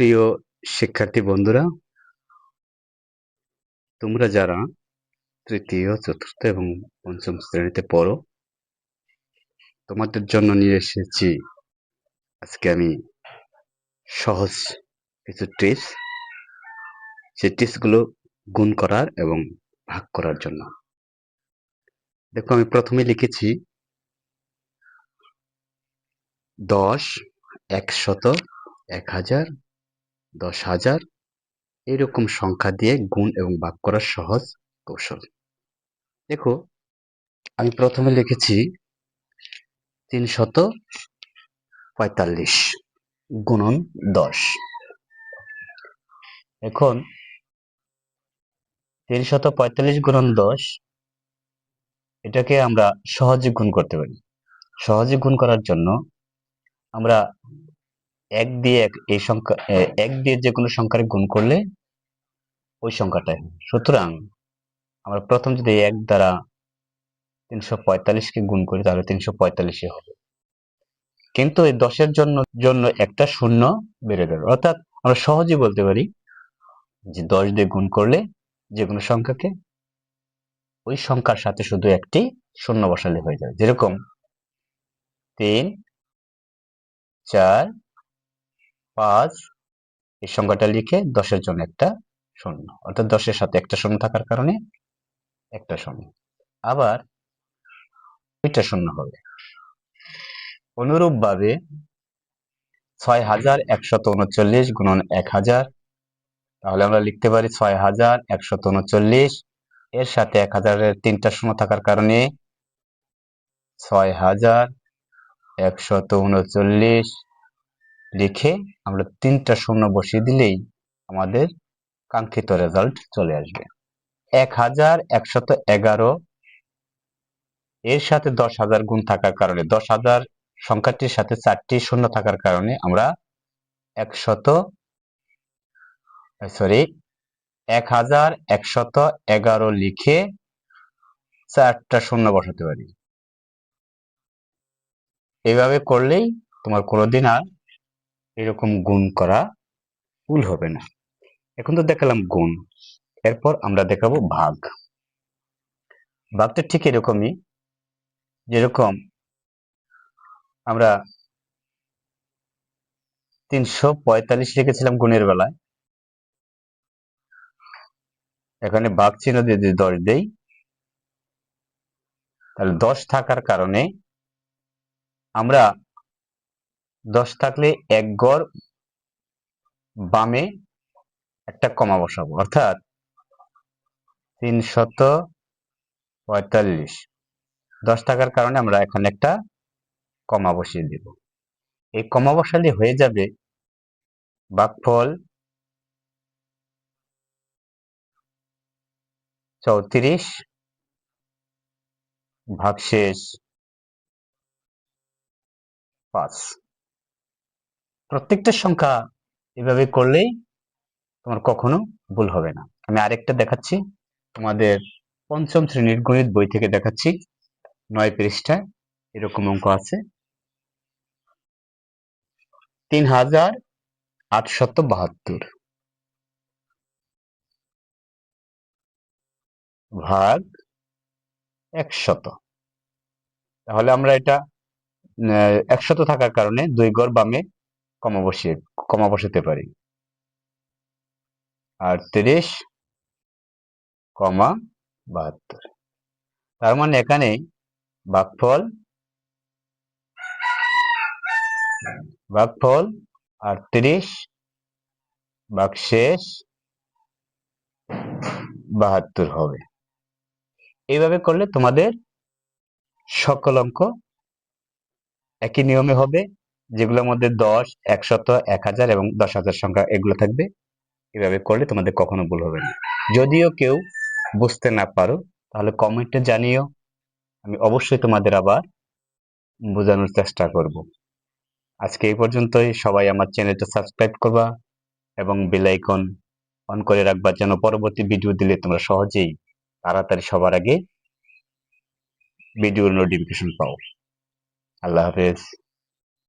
প্রিয় শিক্ষার্থী বন্ধুরা, তোমরা যারা তৃতীয়, চতুর্থ এবং পঞ্চম শ্রেণীতে পড়ো, তোমাদের জন্য নিয়ে এসেছি আজকে আমি সহজ কিছু টিপস সেই টিপসগুলো গুণ করার এবং ভাগ করার জন্য। দেখো, আমি প্রথমে লিখেছি, দশ, একশত, এক হাজার দশ হাজার। এরকম সংখ্যা দিয়ে গুণ এবং ভাগ করার সহজ কৌশল। দেখো, আমি প্রথমে লিখেছি তিনশত পঁয়তাল্লিশ গুণন দশ। এখন তিনশত পঁয়তাল্লিশ গুণন দশ, এটাকে আমরা সহজে গুণ করতে পারি। সহজে গুণ করার জন্য আমরা এক দিয়ে এক, এই সংখ্যা এক দিয়ে যে কোনো সংখ্যার গুণ করলে ওই সংখ্যাটাই সুতরাং আমরা প্রথম যদি এক দ্বারা তিনশো পঁয়তাল্লিশকে গুণ করি, তাহলে তিনশো পঁয়তাল্লিশে হবে। কিন্তু এই দশের জন্য জন্য একটা শূন্য বেড়ে যাবে অর্থাৎ আমরা সহজেই বলতে পারি যে দশ দিয়ে গুণ করলে যে কোনো সংখ্যাকে ওই সংখ্যার সাথে শুধু একটি শূন্য বসালে হয়ে যাবে যেরকম তিন, চার পাঁচ, এই সংখ্যাটা লিখে দশের জন্য একটা শূন্য। অর্থাৎ দশের সাথে একটা শূন্য থাকার কারণে একটা শূন্য। আবার দুইটা শূন্য হবে। অনুরূপ ভাবে ছয় হাজার একশত উনচল্লিশ গুণন এক হাজার তাহলে আমরা লিখতে পারি ছয় হাজার একশত উনচল্লিশ। এর সাথে এক হাজারের তিনটা শূন্য থাকার কারণে ছয় হাজার একশত উনচল্লিশ লিখে আমরা তিনটা শূন্য বসিয়ে দিলেই আমাদের কাঙ্ক্ষিত রেজাল্ট চলে আসবে। এক হাজার একশত এগারো এর সাথে দশ হাজার গুণ থাকার কারণে, দশ হাজার সংখ্যাটির সাথে চারটি শূন্য থাকার কারণে আমরা একশত সরি এক হাজার একশত এগারো লিখে চারটা শূন্য বসাতে পারি। এইভাবে করলেই তোমার কোনোদিন আর এরকম গুণ করা ভুল হবে না। এখন তো দেখালাম গুণ। এরপর আমরা দেখাবো ভাগ। ভাগটা ঠিক এরকমই, যেরকম আমরা তিনশো পঁয়তাল্লিশ লিখেছিলাম গুণের বেলায়। এখানে ভাগ চিহ্ন দিয়ে দশ দেই, তাহলে দশ থাকার কারণে আমরা দশ থাকলে এক গড় বামে একটা কমা বসাবো, অর্থাৎ তিনশত পঁয়তাল্লিশ। দশ থাকার কারণে আমরা এখানে একটা কমা বসিয়ে দেব। এই কমা বসালে হয়ে যাবে বাকফল চৌত্রিশ ভাগশেষ পাঁচ। প্রত্যেকটা সংখ্যা এভাবে করলেই তোমার কখনো ভুল হবে না। আমি আরেকটা দেখাচ্ছি। তোমাদের পঞ্চম শ্রেণির গণিত বই থেকে দেখাচ্ছি। নয় পৃষ্ঠায় এরকম অঙ্ক আছে। তিন হাজার আটশত বাহাত্তর ভাগ একশত। তাহলে আমরা এটা একশত থাকার কারণে দুই গড় বামে কমা কমা বসাতে পারি। আর তিরিশ, কমা বাহাত্তর। তার মানে এখানে ভাগফল ভাগফল আটত্রিশ ভাগশেষ বাহাত্তর হবে। এইভাবে করলে তোমাদের সকল অঙ্ক একই নিয়মে হবে। যেগুলোর মধ্যে দশ একশত এক হাজার এবং দশ হাজার সংখ্যা এগুলো থাকবে। এভাবে করলে তোমাদের কখনো ভুল হবে না। যদিও কেউ বুঝতে না পারো, তাহলে কমেন্টে জানিও। আমি অবশ্যই তোমাদের আবার বোঝানোর চেষ্টা করব। আজকে এই পর্যন্তই। সবাই আমার চ্যানেলটা সাবস্ক্রাইব করবা এবং বেল আইকন অন করে রাখবা যেন পরবর্তী ভিডিও দিলে তোমরা সহজেই তাড়াতাড়ি সবার আগে ভিডিওর নোটিফিকেশন পাও। আল্লাহ হাফেজ।